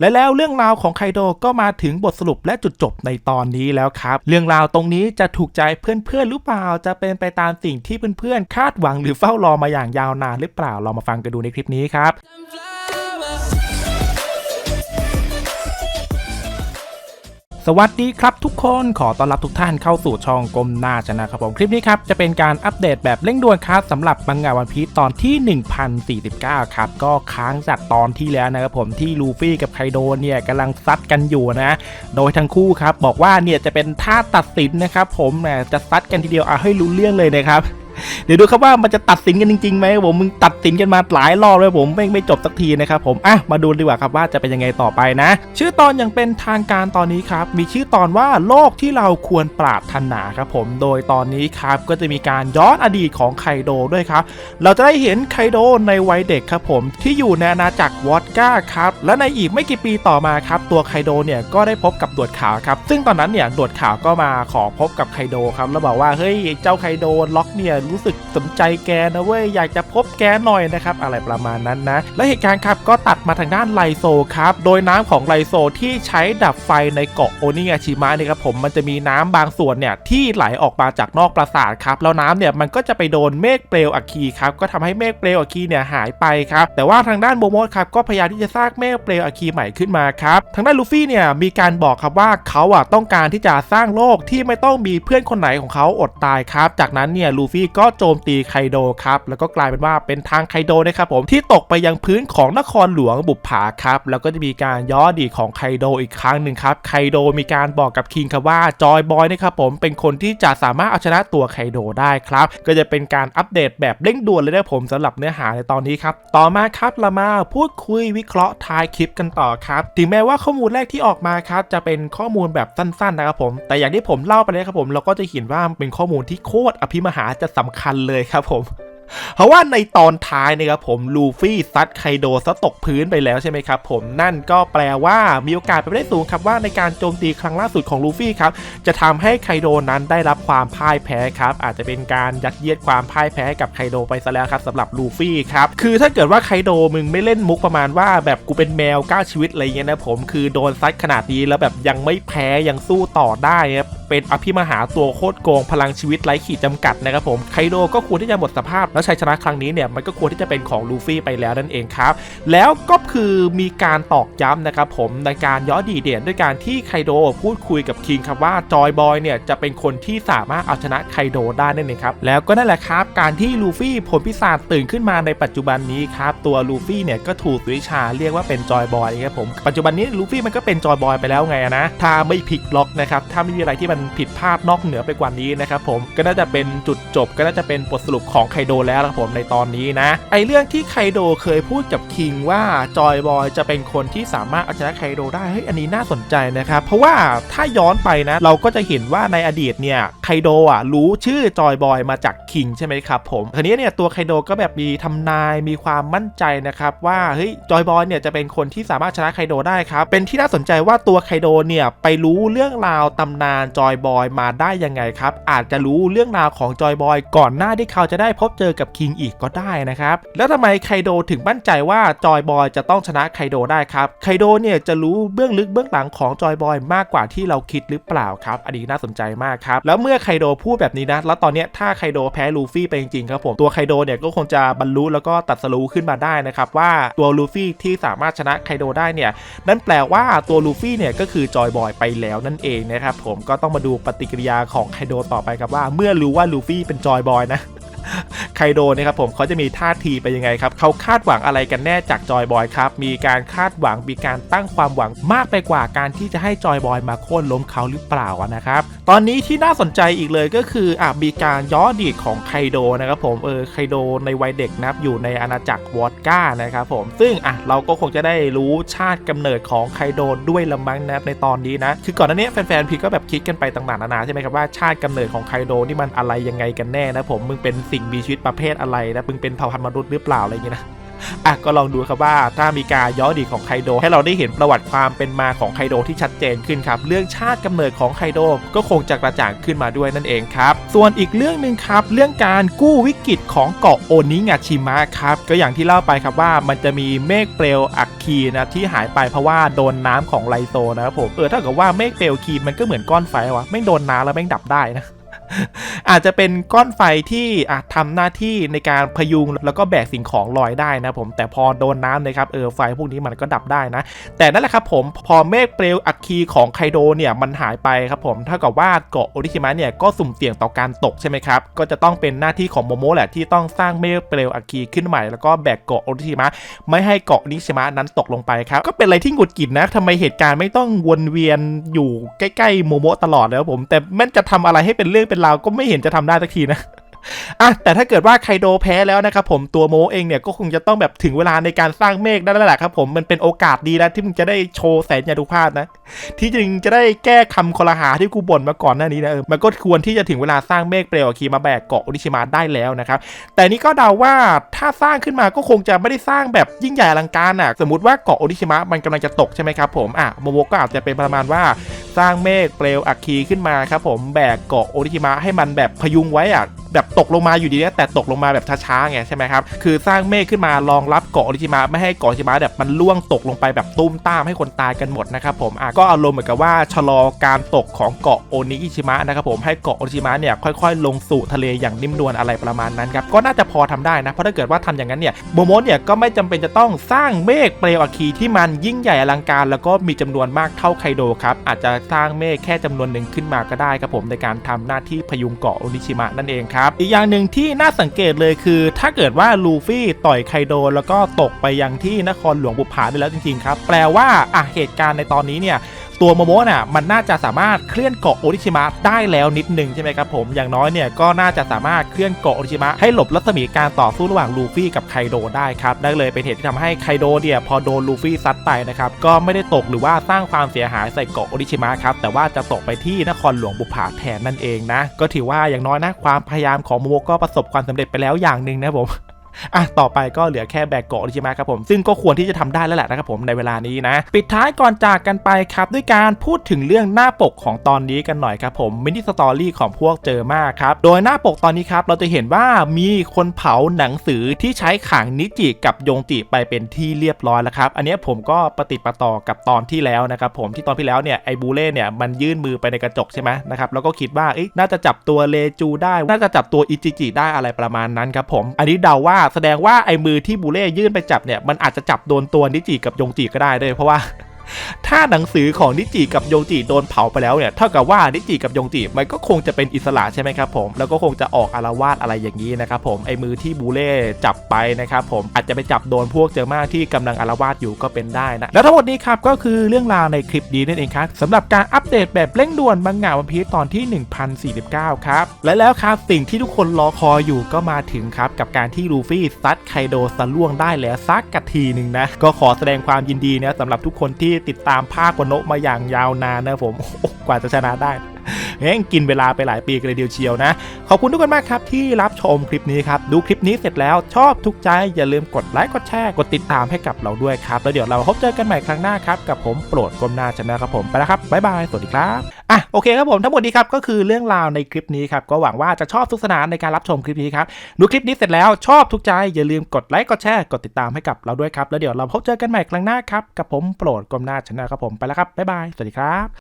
และแล้วเรื่องราวของไคโดก็มาถึงบทสรุปและจุดจบในตอนนี้แล้วครับ เรื่องราวตรงนี้จะถูกใจเพื่อนๆหรือเปล่า จะเป็นไปตามสิ่งที่เพื่อนๆคาดหวังหรือเฝ้ารอมาอย่างยาวนานหรือเปล่า เรามาฟังกันดูในคลิปนี้ครับ สวัสดีครับทุกคนขอต้อนรับทุกท่านเข้าสู่ช่องกลมหน้าชนะครับผมคลิปนี้ครับจะเป็นการอัปเดตแบบเร่งด่วนครับสำหรับบังงาวันพีตตอนที่ 1049 ครับ ก็ค้างจากตอนที่แล้วนะครับผมที่ลูฟี่กับไคโดเนี่ยกำลังซัดกันอยู่นะ โดยทั้งคู่ครับบอกว่าเนี่ยจะเป็นท่าตัดสินนะครับผมแหมจะซัดกันทีเดียวเอาให้รู้เรื่องเลยนะครับ เดี๋ยวดูครับว่ามันจะตัดสินกันจริงๆไหมผมมึงตัดสินกันมาหลายรอบเลยผมไม่ไม่จบสักทีนะครับผมอะมาดูดีกว่าครับว่าจะเป็นยังไงต่อไปนะ ชื่อตอนอย่างเป็นทางการตอนนี้ครับมีชื่อตอนว่าโลกที่เราควรปรารถนาครับผมโดยตอนนี้ครับก็จะมีการย้อนอดีตของไคโดด้วยครับเราจะได้เห็นไคโดในวัยเด็กครับผมที่อยู่ในอาณาจักรวอดก้าครับและในอีกไม่กี่ปีต่อมาครับตัวไคโดเนี่ยก็ได้พบกับดวดขาวครับซึ่งตอนนั้นเนี่ยดวดขาวก็มาขอพบกับไคโดครับแล้วบอกว่าเฮ้ยเจ้าไคโดล็อกเนี่ยรู้สึกสนใจแกนะเว้ยอยากจะพบแกหน่อยนะครับ อะไรประมาณนั้นนะ และเหตุการณ์ครับก็ตัดมาทางด้านไลโซครับ โดยน้ำของไลโซที่ใช้ดับไฟในเกาะโอนิอาชิมะเนี่ยครับผมมันจะมีน้ำบางส่วนเนี่ยที่ไหลออกมาจากนอกปราสาทครับแล้วน้ำเนี่ยมันก็จะไปโดนเมฆเปลวอัคคีครับก็ทำให้เมฆเปลวอัคคีเนี่ยหายไปครับแต่ว่าทางด้านโมโมะครับก็พยายามที่จะสร้างเมฆเปลวอัคคีใหม่ขึ้นมาครับทางด้านลูฟี่เนี่ยมีการบอกครับว่าเขาอะต้องการที่จะสร้างโลกที่ไม่ต้องมีเพื่อนคนไหนของเขาอดตายครับ จากนั้นเนี่ยลูฟี่ก็โจมตีไคโดครับแล้วก็กลายเป็นว่าเป็นทางไคโดนะครับผมที่ตกไปยังพื้นของนครหลวงบุปผาครับแล้วก็จะมีการย้อนดีของไคโดอีกครั้งหนึ่งครับไคโดมีการบอกกับคิงครับว่าจอยบอยนะครับผมเป็นคนที่จะสามารถเอาชนะตัวไคโดได้ครับก็จะเป็นการอัปเดตแบบเร่งด่วนเลยนะผมสำหรับเนื้อหาในตอนนี้ครับต่อมาครับเรามาพูดคุยวิเคราะห์ท้ายคลิปกันต่อครับถึงแม้ว่าข้อมูลแรกที่ออกมาครับจะเป็นข้อมูลแบบสั้นๆนะครับผมแต่อย่างที่ผมเล่าไปเลยครับผมเราก็จะเห็นว่าเป็นข้อมูลที่โคตรอภิมหาจะสำคัญเลยครับผม เพราะว่าในตอนท้ายนะครับผมลูฟี่ซัดไคโดซะตกพื้นไปแล้วใช่ไหมครับผมนั่นก็แปลว่ามีโอกาสเป็นไปได้สูงครับว่าในการโจมตีครั้งล่าสุดของลูฟี่ครับจะทำให้ไคโดนั้นได้รับความพ่ายแพ้ครับอาจจะเป็นการยัดเยียดความพ่ายแพ้กับไคโดไปซะแล้วครับสำหรับลูฟี่ครับคือถ้าเกิดว่าไคโดมึงไม่เล่นมุกประมาณว่าแบบกูเป็นแมวก้าวชีวิตอะไรเงี้ยนะผมคือโดนซัดขนาดนี้แล้วแบบยังไม่แพ้ยังสู้ต่อได้ครับเป็นอภิมหาตัวโคตรโกงพลังชีวิตไร้ขีดจำกัดนะครับผมไคโดก็ควรที่จะหมดสภาพแล้วชัยชนะครั้งนี้เนี่ยมันก็ควรที่จะเป็นของลูฟี่ไปแล้วนั่นเองครับ แล้วก็คือมีการตอกย้ำนะครับผมในการย้อดีเด่นด้วยการที่ไคโดพูดคุยกับคิงครับว่าจอยบอยเนี่ยจะเป็นคนที่สามารถเอาชนะไคโดได้นั่นเองครับแล้วก็นั่นแหละครับ การที่ลูฟี่ผลพิศาจตื่นขึ้นมาในปัจจุบันนี้ครับตัวลูฟี่เนี่ยก็ถูกวิชาเรียกว่าเป็นจอยบอยครับผมปัจจุบันนี้ลูฟี่มันก็เป็นจอยบอยไปแล้วไงนะถ้าไม่พลิกล็อกนะครับถ้าไม่มีอะไรที่มันผิดพลาดนอกเหนือไปกว่านี้นะครับผมก็น่าจะเป็นจุดจบก็น่าจะเป็นบทสรุปของไคโดแล้วครับผมในตอนนี้นะ ไอเรื่องที่ไคโดเคยพูดกับคิงว่าจอยบอยจะเป็นคนที่สามารถเอาชนะไคโดได้เฮ้ยอันนี้น่าสนใจนะครับ เพราะว่าถ้าย้อนไปนะ เราก็จะเห็นว่าในอดีตเนี่ยไคโดอะรู้ชื่อจอยบอยมาจากคิงใช่ไหมครับผมทีนี้เนี่ยตัวไคโดก็แบบมีทำนายมีความมั่นใจนะครับว่าเฮ้ยจอยบอยเนี่ยจะเป็นคนที่สามารถชนะไคโดได้ครับเป็นที่น่าสนใจว่าตัวไคโดเนี่ยไปรู้เรื่องราวตำนานจอยบอยมาได้ยังไงครับอาจจะรู้เรื่องราวของจอยบอยก่อนหน้าที่เขาจะได้พบเจอกับคิงอีกก็ได้นะครับ แล้วทำไมไคโดถึงมั่นใจว่าจอยบอยจะต้องชนะไคโดได้ครับ ไคโดเนี่ยจะรู้เบื้องลึกเบื้องหลังของจอยบอยมากกว่าที่เราคิดหรือเปล่าครับ อันนี้น่าสนใจมากครับ แล้วเมื่อไคโดพูดแบบนี้นะ แล้วตอนเนี้ยถ้าไคโดแพ้ลูฟี่ไปจริงๆครับผม ตัวไคโดเนี่ยก็คงจะบรรลุแล้วก็ตัดสรู้ขึ้นมาได้นะครับว่าตัวลูฟี่ที่สามารถชนะไคโดได้เนี่ย นั่นแปลว่าตัวลูฟี่เนี่ยก็คือจอยบอยไปแล้วนั่นเองนะครับผม ก็ต้องมาดูปฏิกิริยาของไคโดต่อไปครับว่า เมื่อรู้ว่าลูฟี่เป็นจอยบอยนะ ไคโดนะครับผมเขาจะมีท่าทีไปยังไงครับเขาคาดหวังอะไรกันแน่จากจอยบอยครับมีการคาดหวังมีการตั้งความหวังมากไปกว่าการที่จะให้จอยบอยมาโค่นล้มเขาหรือเปล่านะครับตอนนี้ที่น่าสนใจอีกเลยก็คืออะมีการย้อนอดีตของไคโดนะครับผมเออไคโดในวัยเด็กนะครับอยู่ในอาณาจักรวอดก้านะครับผมซึ่งอะเราก็คงจะได้รู้ชาติกำเนิดของไคโดด้วยละมั้งนะครับในตอนนี้นะคือก่อนหน้านี้แฟนๆพีก็แบบคิดกันไปต่างๆนานาใช่ไหมครับว่าชาติกำเนิดของไคโดนี่มันอะไรยังไงกันแน่นะผมมึงเป็นสิ่งมีชีวิตประเภทอะไรนะมึงเป็นเผ่าพันธุ์มนุษย์หรือเปล่าอะไรอย่างเงี้ยนะอะก็ลองดูครับว่าถ้ามีการย้อนดีของไคโด ให้เราได้เห็นประวัติความเป็นมาของไคโดที่ชัดเจนขึ้นครับ เรื่องชาติกำเนิดของไคโดก็คงจะกระจ่างขึ้นมาด้วยนั่นเองครับ ส่วนอีกเรื่องหนึ่งครับ เรื่องการกู้วิกฤตของเกาะโอนิงาชิมะครับ ก็อย่างที่เล่าไปครับว่ามันจะมีเมฆเปลวอัคคีนะที่หายไปเพราะว่าโดนน้ำของไลโซนะครับผมเออถ้าเกิดว่าเมฆเปลวคีมันก็เหมือนก้อนไฟวะไม่โดนน้ำแล้วแม่งดับได้นะ อาจจะเป็นก้อนไฟที่อะทำหน้าที่ในการพยุงแล้วก็แบกสิ่งของลอยได้นะผม แต่พอโดนน้ำนะครับเออไฟพวกนี้มันก็ดับได้นะ แต่นั่นแหละครับผมพอเมฆเปลวอัคคีของไคโดเนี่ยมันหายไปครับผมเท่ากับว่าเกาะโอริชิมะเนี่ยก็สุ่มเสี่ยงต่อการตกใช่ไหมครับ ก็จะต้องเป็นหน้าที่ของโมโมะแหละที่ต้องสร้างเมฆเปลวอัคคีขึ้นใหม่แล้วก็แบกเกาะโอริชิมะไม่ให้เกาะโอริชิมะนั้นตกลงไปครับก็เป็นอะไรที่หงุดหงิดนะทำไมเหตุการณ์ไม่ต้องวนเวียนอยู่ใกล้ๆโมโมะตลอดเลยครับผม แต่แม่นจะทำอะไรให้เป็นเรื่องเป็นเราก็ไม่เห็นจะทำได้สักทีนะอะแต่ถ้าเกิดว่าไคโดแพ้แล้วนะครับผมตัวโมเองเนี่ยก็คงจะต้องแบบถึงเวลาในการสร้างเมฆได้แล้วแหละครับผมมันเป็นโอกาสดีแล้วที่มึงจะได้โชว์แสนยานุภาพนะ ที่จริงจะได้แก้คำคอรหาที่กูบ่นมาก่อนหน้านี้นะเออมันก็ควรที่จะถึงเวลาสร้างเมฆเปลวคีมาแบกเกาะโอริชิมะได้แล้วนะครับแต่นี่ก็เดาว่าถ้าสร้างขึ้นมาก็คงจะไม่ได้สร้างแบบยิ่งใหญ่อลังการอะสมมติว่าเกาะโอริชิมะมันกำลังจะตกใช่ไหมครับผมอะโมโมก็อาจจะเป็นประมาณว่า สร้างเมฆเปลวอัคคีขึ้นมาครับผมแบกเกาะโอริชิมะให้มันแบบพยุงไว้อะแบบตกลงมาอยู่ดีนะแต่ตกลงมาแบบช้าๆไงใช่ไหมครับคือสร้างเมฆขึ้นมารองรับเกาะอริชิมะไม่ให้เกาะอริชิมะแบบมันล่วงตกลงไปแบบตุ้มตามให้คนตายกันหมดนะครับผมอะก็อารมณ์เหมือนกับว่าชะลอการตกของเกาะโอนิอิชิมะนะครับผมให้เกาะโอริชิมะเนี่ยค่อยๆ ลงสู่ทะเลอย่างนิ่มนวลอะไรประมาณนั้นครับก็น่าจะพอทำได้นะเพราะถ้าเกิดว่าทำอย่างนั้นเนี่ยโมโมเนี่ยก็ไม่จำเป็นจะต้องสร้างเมฆเปลวอัคคีที่มันยิ่งใหญ่อลังการ แล้วก็มีจำนวนมากเท่าไคโดครับอาจจะสร้างเมฆแค่จำนวนหนึ่งขึ้นมาก็ได้ครับผมในการทำหน้าที่พยุงเกาะโอนิชิมะนั่นเองครับอีกอย่างหนึ่งที่น่าสังเกตเลยคือ ถ้าเกิดว่าลูฟี่ต่อยไคโดแล้วก็ตกไปยังที่นครหลวงบุปผาได้แล้วจริงๆครับ แปลว่าอะเหตุการณ์ในตอนนี้เนี่ย ตัวโมโมะน่ะมันน่าจะสามารถเคลื่อนเกาะโอริชิมะได้แล้วนิดนึงใช่ไหมครับผมอย่างน้อยเนี่ยก็น่าจะสามารถเคลื่อนเกาะโอริชิมะให้หลบรัศมีการต่อสู้ระหว่างลูฟี่กับไคโดได้ครับได้เลยเป็นเหตุที่ทำให้ไคโดเนี่ยพอโดนลูฟี่ซัดไปนะครับก็ไม่ได้ตกหรือว่าสร้างความเสียหายใส่เกาะโอริชิมะครับแต่ว่าจะตกไปที่นครหลวงบุปผาแทนนั่นเองนะก็ถือว่าอย่างน้อยนะความพยายามของโมโมะก็ประสบความสำเร็จไปแล้วอย่างหนึ่งนะผม อะต่อไปก็เหลือแค่แบกเกาะใช่ไหมครับผมซึ่งก็ควรที่จะทำได้แล้วแหละนะครับผมในเวลานี้นะ ปิดท้ายก่อนจากกันไปครับด้วยการพูดถึงเรื่องหน้าปกของตอนนี้กันหน่อยครับผมมินิสตอรี่ของพวกเจอมากครับโดยหน้าปกตอนนี้ครับเราจะเห็นว่ามีคนเผาหนังสือที่ใช้ขังนิจิกับยงจิไปเป็นที่เรียบร้อยแล้วครับอันนี้ผมก็ปฏิประต่อกับตอนที่แล้วนะครับผมที่ตอนที่แล้วเนี่ยไอบูเล่เนี่ยมันยื่นมือไปในกระจกใช่ไหมนะครับแล้วก็คิดว่าเอ๊ะน่าจะจับตัวเลจูได้ น่าจะจับตัวอิจิจิได้อะไรประมาณนั้นครับผม อันนี้เดาว่าแสดงว่าไอ้มือที่บูเล่ยื่นไปจับเนี่ยมันอาจจะจับโดนตัวนิจิกับยงจิก็ได้ด้วยเพราะว่า ถ้าหนังสือของนิจิกับยงจิโดนเผาไปแล้วเนี่ยเท่ากับว่านิจิกับยงจิมันก็คงจะเป็นอิสระใช่ไหมครับผมแล้วก็คงจะออกอารวาสอะไรอย่างนี้นะครับผมไอ้มือที่บูเล่จับไปนะครับผมอาจจะไปจับโดนพวกเจอมาที่กำลังอารวาสอยู่ก็เป็นได้นะแล้วทั้งหมดนี้ครับก็คือเรื่องราวในคลิปนี้นั่นเองครับสำหรับการอัปเดตแบบเร่งด่วนบางงาวันพีตอนที่ 1049 ครับและแล้วครับสิ่งที่ทุกคนรอคอยอยู่ก็มาถึงครับกับการที่ลูฟี่ซัดไคโดสล่วงได้แล้วซักกะทีหนึ่งนะก็ขอแสดงความยินดีนะสำหรับทุกคนที่ติดตามภาคกโนะมาอย่างยาวนานนะผมกว่าจะชนะได้แม่งกินเวลาไปหลายปีกันเลยเดียวเชียวนะ ขอบคุณทุกคนมากครับที่รับชมคลิปนี้ครับ ดูคลิปนี้เสร็จแล้วชอบทุกใจ อย่าลืมกดไลค์กดแชร์กดติดตามให้กับเราด้วยครับ แล้วเดี๋ยวเราพบเจอกันใหม่ครั้งหน้าครับ กับผมโปรดกลมหน้าชนะครับผมไปแล้วครับบ๊ายบายสวัสดีครับ โอเคครับผมทั้งหมดนี้ครับก็คือเรื่องราวในคลิปนี้ครับก็หวังว่าจะชอบทุกสนานในการรับชมคลิปนี้ครับดูคลิปนี้เสร็จแล้วชอบทุกใจอย่าลืมกดไลค์กดแชร์กดติดตามให้กับเราด้วยครับแล้วเดี๋ยวเราพบเจอกันใหม่ครั้งหน้าครับกับผมโปรดกลมหน้าชนะครับผมไปแล้วครับบ๊ายบายสวัสดีครับ